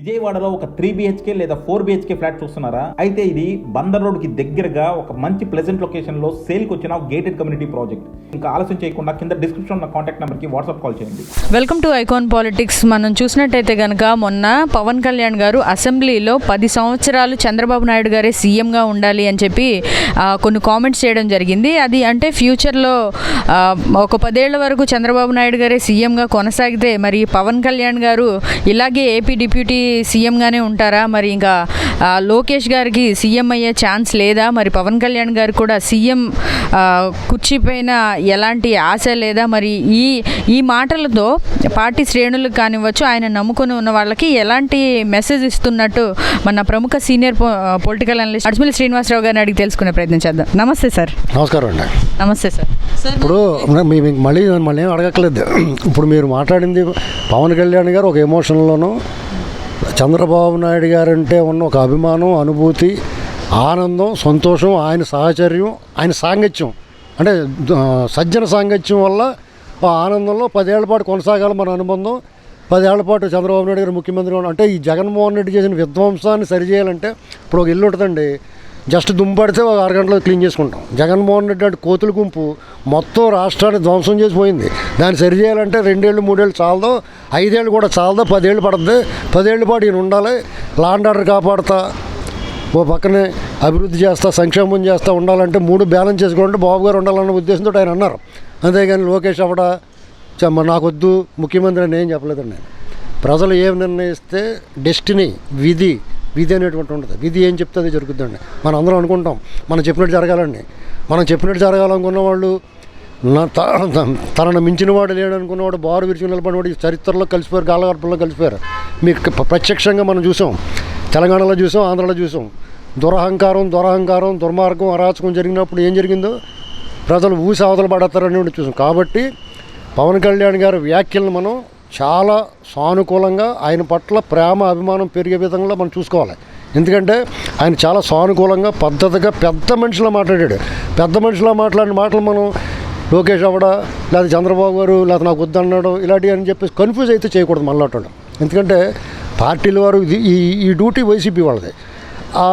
విజయవాడలో ఒక three BHK లేదా ఫోర్ బిహెచ్కే ఫ్లాట్ చూస్తున్నారా? అయితే ఇది బందర్ రోడ్కి దగ్గరగా ఒక మంచి ప్లెజెంట్ లొకేషన్లో సేల్ వచ్చిన గేటెడ్ కమ్యూనిటీ ప్రాజెక్ట్ ఇంకా ఆలస్యం చేయకుండా కింద డిస్క్రిప్షన్ ఉన్న కాంటాక్ట్ నెంబర్కి వాట్సాప్ కాల్ చేయండి. వెల్కమ్ టు ఐకాన్ పాలిటిక్స్ మనం చూసినట్టయితే కనుక మొన్న పవన్ కళ్యాణ్ గారు అసెంబ్లీలో పది సంవత్సరాలు చంద్రబాబు నాయుడు గారే సీఎంగా ఉండాలి అని చెప్పి కొన్ని కామెంట్స్ చేయడం జరిగింది. అది అంటే ఫ్యూచర్లో ఒక పదేళ్ళ వరకు చంద్రబాబు నాయుడు గారే సీఎంగా కొనసాగితే మరి పవన్ కళ్యాణ్ గారు ఇలాగే ఏపీ డిప్యూటీ సీఎంగానే ఉంటారా? మరి ఇంకా లోకేష్ గారికి సీఎం అయ్యే ఛాన్స్ లేదా? మరి పవన్ కళ్యాణ్ గారు కూడా సీఎం ఆ, కుర్చీ పైన ఎలాంటి ఆశ లేదా? మరి ఈ ఈ మాటలతో పార్టీ శ్రేణులకు కానివ్వచ్చు ఆయన నమ్ముకొని ఉన్న వాళ్ళకి ఎలాంటి మెసేజ్ ఇస్తున్నట్టు మన ప్రముఖ సీనియర్ పొలిటికల్ అనలిస్ట్ అడ్మిల్ శ్రీనివాసరావు గారిని అడిగి తెలుసుకునే ప్రయత్నం చేద్దాం. నమస్తే సార్. నమస్కారం అండి. నమస్తే సార్. సార్ ఇప్పుడు మళ్ళీ మళ్ళీ ఏం అడగట్లేదు ఇప్పుడు మీరు మాట్లాడింది పవన్ కళ్యాణ్ గారు ఒక ఎమోషన్లోనూ చంద్రబాబు నాయుడు గారు అంటే ఉన్న ఒక అభిమానం అనుభూతి ఆనందం సంతోషం ఆయన సహచర్యం ఆయన సాంగత్యం అంటే సజ్జన సాంగత్యం వల్ల ఆ ఆనందంలో పదేళ్ళ పాటు కొనసాగాలి మన అనుబంధం పదేళ్ళ పాటు చంద్రబాబు నాయుడు గారు ముఖ్యమంత్రి ఉండాలి. అంటే ఈ జగన్మోహన్ రెడ్డి చేసిన విధ్వంసాన్ని సరిచేయాలంటే ఇప్పుడు ఒక ఇల్లు ఉంటుందండి జస్ట్ దుమ్పడితే ఒక అరగంటలో క్లీన్ చేసుకుంటాం. జగన్మోహన్ రెడ్డి అంటే కోతుల గుంపు మొత్తం రాష్ట్రాన్ని ధ్వంసం చేసిపోయింది దాన్ని సరిచేయాలంటే రెండేళ్ళు మూడేళ్ళు చాలదో. ఐదేళ్ళు కూడా చాలదో. పదేళ్ళు పడుతుంది. పదేళ్ళు పాటు ఈయన ఉండాలి. Land order కాపాడుతా. ఓ పక్కనే అభివృద్ధి చేస్తా సంక్షేమం చేస్తా ఉండాలంటే మూడు బ్యాలెన్స్ చేసుకుంటే బాబు గారు ఉండాలన్న ఉద్దేశంతో ఆయన అన్నారు. అంతేగాని లోకేష్ అవడ నాకొద్దు. ముఖ్యమంత్రి అని ఏం చెప్పలేదండి. నేను ప్రజలు ఏం నిర్ణయిస్తే డెస్టినీ విధి విధి అనేటువంటి ఉంటుంది. విధి ఏం చెప్తే అది జరుగుతుందండి. మనం అందరం అనుకుంటాం మనం చెప్పినట్టు జరగాలండి. మనం చెప్పినట్టు జరగాలనుకున్న వాళ్ళు తనను మించిన వాడు లేడనుకున్నవాడు బారు విరిచి నిలబడినవాడు చరిత్రలో కలిసిపోయారు గాలగర్భంలో కలిసిపోయారు. మీకు ప్రత్యక్షంగా మనం చూసాం. తెలంగాణలో చూసాం ఆంధ్రలో చూసాం. దురహంకారం దురహంకారం దుర్మార్గం అరాచకం జరిగినప్పుడు ఏం జరిగిందో ప్రజలు ఊసి అవతల పడతారని చూసాం. కాబట్టి పవన్ కళ్యాణ్ గారి వ్యాఖ్యలను మనం చాలా సానుకూలంగా ఆయన పట్ల ప్రేమ అభిమానం పెరిగే విధంగా మనం చూసుకోవాలి. ఎందుకంటే ఆయన చాలా సానుకూలంగా పద్ధతిగా పెద్ద మనిషిలో మాట్లాడాడు. పెద్ద మనిషిలో మాట్లాడిన మాటలు మనం లోకేష్ అవ్వడా లేదా చంద్రబాబు గారు లేదా నాకు వద్దన్నాడు ఇలాంటివి అని చెప్పేసి కన్ఫ్యూజ్ అయితే చేయకూడదు మళ్ళీ అట్లా ఎందుకంటే పార్టీల వారు ఇది ఈ ఈ డ్యూటీ వైసీపీ వాళ్ళది. ఆ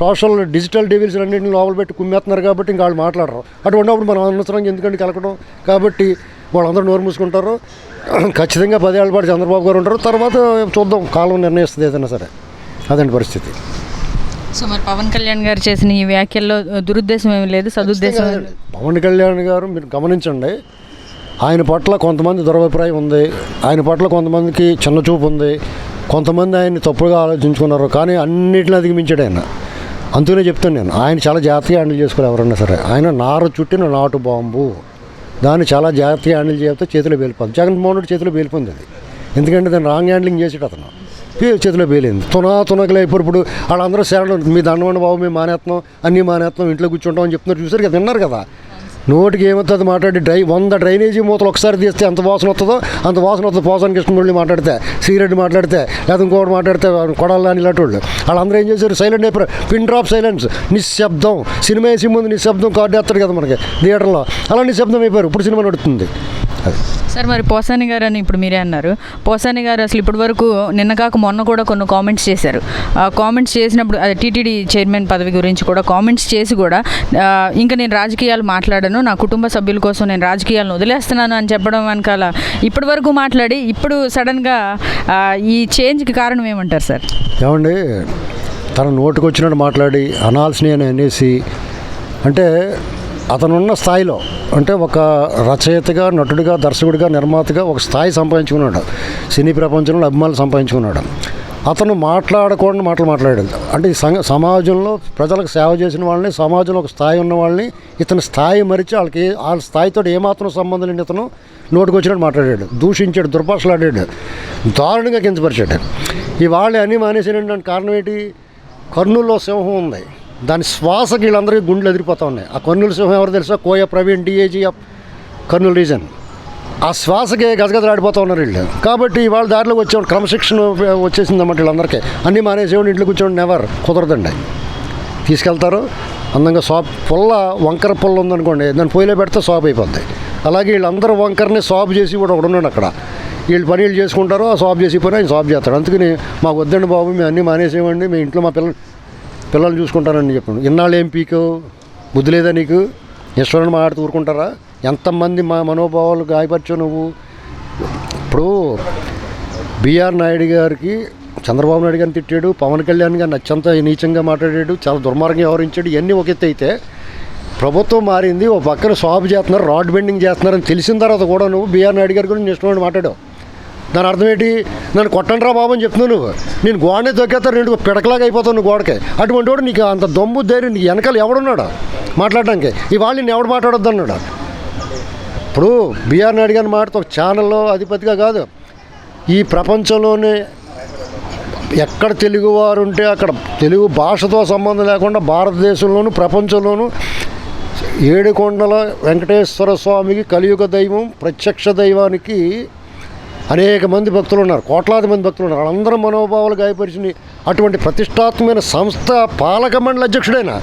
సోషల్ డిజిటల్ డివిల్స్ అన్నింటిని లోపల పెట్టి కుమ్మేస్తున్నారు కాబట్టి ఇంకా వాళ్ళు మాట్లాడరు. అటువంటిప్పుడు మనం అనవసరంగా ఎందుకంటే కలకడం? కాబట్టి వాళ్ళందరూ నోరు మూసుకుంటారు. ఖచ్చితంగా పదేళ్ళ పాటు చంద్రబాబు గారు ఉంటారు. తర్వాత చూద్దాం కాలం నిర్ణయిస్తుంది ఏదైనా సరే. అదండి పరిస్థితి. సో మరి పవన్ కళ్యాణ్ గారు చేసిన ఈ వ్యాఖ్యల్లో దురుద్దేశం ఏమీ లేదు సదుద్దేశం. పవన్ కళ్యాణ్ గారు మీరు గమనించండి ఆయన పట్ల కొంతమంది దురభిప్రాయం ఉంది ఆయన పట్ల కొంతమందికి చిన్న చూపు ఉంది కొంతమంది ఆయన్ని తప్పుగా ఆలోచించుకున్నారు కానీ అన్నిటిని అధిగమించాడు ఆయన. అందుకనే చెప్తాను నేను ఆయన చాలా జాగ్రత్తగా హ్యాండిల్ చేసుకోవాలి ఎవరన్నా సరే. ఆయన నారు చుట్టిన నాటు బాంబు. దాన్ని చాలా జాగ్రత్తగా హ్యాండిల్ చేస్తే చేతిలో పేలిపోతుంది జగన్మోహన్ రెడ్డి చేతిలో పేలిపోయింది అది ఎందుకంటే దాన్ని రాంగ్ హ్యాండ్లింగ్ చేసేట అతను. చేతిలో పేలింది తునా తునకలే ఇప్పుడు ఇప్పుడు వాళ్ళందరూ శరణం మీ దండవండి బాబు మేము మానేస్తున్నాం అన్నీ మానేస్తున్నాం ఇంట్లో కూర్చుంటాం అని చెప్తున్నారు. చూసారు కదా విన్నారు కదా. నోటికి ఏమవుతుంది మాట్లాడి డ్రై వంద డ్రైనేజీ మూతలు ఒకసారి తీస్తే ఎంత వాసన వస్తుందో అంత వాసన వస్తుంది పోసాని కృష్ణమురళి మాట్లాడితే. సిగరెట్ మాట్లాడితే లేదా ఇంకోటి మాట్లాడితే కొడాలి అని ఇలాంటి వాళ్ళు. వాళ్ళందరూ ఏం చేశారు? సైలెంట్ అయిపోయారు. Pin drop silence. నిశ్శబ్దం. సినిమా వేసి ముందు నిశ్శబ్దం కార్డు వేస్తాడు కదా మనకి థియేటర్లో. అలా నిశ్శబ్దం అయిపోయారు. ఇప్పుడు సినిమా నడుతుంది సార్ మరి పోసాని గారు అని ఇప్పుడు మీరే అన్నారు. పోసాని గారు అసలు ఇప్పటి వరకు నిన్న కాక మొన్న కూడా కొన్ని కామెంట్స్ చేశారు. ఆ కామెంట్స్ చేసినప్పుడు అది టీటీడీ చైర్మన్ పదవి గురించి కూడా కామెంట్స్ చేసి కూడా ఇంకా నేను రాజకీయాలు మాట్లాడను నా కుటుంబ సభ్యుల కోసం నేను రాజకీయాలను వదిలేస్తున్నాను అని చెప్పడం వెనకాల ఇప్పటి వరకు మాట్లాడి ఇప్పుడు సడన్గా ఈ చేంజ్కి కారణం ఏమంటారు సార్? ఏమండి తన నోటుకు వచ్చినట్టు మాట్లాడి అనాల్సినవి అనేసి అంటే అతనున్న స్థాయిలో అంటే ఒక రచయితగా నటుడిగా దర్శకుడిగా నిర్మాతగా ఒక స్థాయి సంపాదించుకున్నాడు. సినీ ప్రపంచంలో అభిమానులు సంపాదించుకున్నాడు. అతను మాట్లాడకూడని మాటలు మాట్లాడాడు. అంటే ఈ సంఘ సమాజంలో ప్రజలకు సేవ చేసిన వాళ్ళని సమాజంలో ఒక స్థాయి ఉన్న వాళ్ళని ఇతని స్థాయి మరిచి వాళ్ళకి వాళ్ళ స్థాయితో ఏమాత్రం సంబంధం లేని ఇతను నోటికి వచ్చినట్టు మాట్లాడాడు. దూషించాడు దుర్భాషలాడాడు. దారుణంగా కించపరిచాడు. ఇవాళ అన్నీ మానేసిన కారణం ఏంటి? కర్నూలులో సింహం ఉంది. దాని శ్వాసకి వీళ్ళందరికీ గుండెలు ఎదిరిపోతూ ఉన్నాయి. ఆ కర్నూలు సింహం ఎవరు తెలుసా? Koya Praveen DIG of Kurnool region ఆ శ్వాసకే గజగజలాడిపోతూ ఉన్నారు వీళ్ళు. కాబట్టి వాళ్ళ దారిలో వచ్చేవాడు క్రమశిక్షణ వచ్చేసిందన్నమాట వీళ్ళందరికీ. అన్నీ మానేసేవాడు ఇంట్లో కూర్చోండి నెవర్ కుదరదండి. తీసుకెళ్తారు. అందంగా సాప్ పుల్ల వంకర పుల్ల ఉందనుకోండి దాన్ని పొయ్యిలో పెడితే సాప్ అయిపోద్ది. అలాగే వీళ్ళందరూ వంకరని సాప్ చేసి కూడా ఒకడు ఉన్నాడు అక్కడ. వీళ్ళు పని వీళ్ళు చేసుకుంటారు ఆ సాఫ్ చేసి పని ఆయన సాప్ చేస్తాడు. అందుకని మాకు వద్దండి బాబు మేము అన్నీ మానేసేవండి మీ ఇంట్లో మా పిల్లలు పిల్లల్ని చూసుకుంటారని చెప్పాను. ఇన్నాళ్ళు ఏం పీకు? బుద్ధి లేదా నీకు? ఈశ్వరుని మాట్లాడుతూ ఊరుకుంటారా ఎంతమంది మా మనోభావాలు గాయపరచావు నువ్వు? ఇప్పుడు బిఆర్ నాయుడు గారికి చంద్రబాబు నాయుడు గారిని తిట్టాడు పవన్ కళ్యాణ్ గారిని అత్యంత నీచంగా మాట్లాడాడు చాలా దుర్మార్గంగా వ్యవహరించాడు ఇవన్నీ ఒక ఎత్తు అయితే ప్రభుత్వం మారింది ఒక పక్కన సాఫ్ చేస్తున్నారు రాడ్ బెండింగ్ చేస్తున్నారని తెలిసిన తర్వాత కూడా నువ్వు బిఆర్ నాయుడు గారి గురించి ఇష్టమైన మాట్లాడావు. దాని అర్థం ఏంటి? నన్ను కొట్టండి రా బాబు అని చెప్తున్నావు నువ్వు. నేను గోడనే తొక్కేస్తాను రెండు పిడకలాగా అయిపోతావు నువ్వు గోడకి. అటువంటి వాడు నీకు అంత దమ్ము ధైర్యం నీకు వెనకాల ఎవడున్నాడు? మాట్లాడడానికి. ఇవాళ నేను ఎవడు మాట్లాడొద్దు అన్నాడు ఇప్పుడు బీఆర్ నాయుడు గారిని మాట్లాడుతూ ఒక ఛానల్లో అధిపతిగా కాదు. ఈ ప్రపంచంలోనే ఎక్కడ తెలుగువారు ఉంటే అక్కడ తెలుగు భాషతో సంబంధం లేకుండా భారతదేశంలోను ప్రపంచంలోనూ ఏడుకొండల వెంకటేశ్వర స్వామికి కలియుగ దైవం ప్రత్యక్ష దైవానికి అనేక మంది భక్తులు ఉన్నారు కోట్లాది మంది భక్తులు ఉన్నారు. వాళ్ళందరూ మనోభావాలు గాయపరిచిన అటువంటి ప్రతిష్టాత్మకమైన సంస్థ పాలక మండలి అధ్యక్షుడైనా.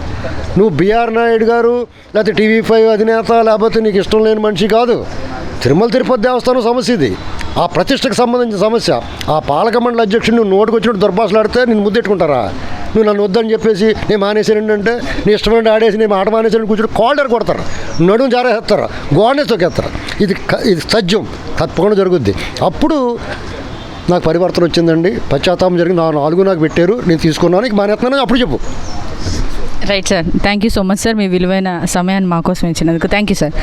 నువ్వు బిఆర్ నాయుడు గారు లేకపోతే టీవీ ఫైవ్ అధినేత లేకపోతే నీకు ఇష్టం లేని మనిషి కాదు. తిరుమల తిరుపతి దేవస్థానం సమస్య ఇది. ఆ ప్రతిష్టకు సంబంధించిన సమస్య ఆ పాలక మండలి అధ్యక్షుడు నువ్వు నోటుకొచ్చినట్టు దుర్భాషలాడితే నేను ముద్దెట్టుకుంటారా? నువ్వు నన్ను వద్దని చెప్పేసి నేను మానేసాను అంటే నీ ఇష్టమైన ఆడేసి నేను ఆట మానేసాను కూర్చొని కాల్డర్ కొడతారు. నడుము జారేస్తారు. గోడనే తొక్కేస్తారు. ఇది ఇది సజ్జం. తప్పకుండా జరుగుద్ది. అప్పుడు నాకు పరివర్తన వచ్చిందండి. పశ్చాత్తాపం జరిగింది. నా నాలుగు నాకు పెట్టారు. నేను తీసుకున్నాను. ఇక మానేస్తున్నాను అప్పుడు చెప్పు. Right sir thank you so much sir మీ విలువైన సమయాన్ని మా కోసం ఇచ్చినందుకు. Thank you sir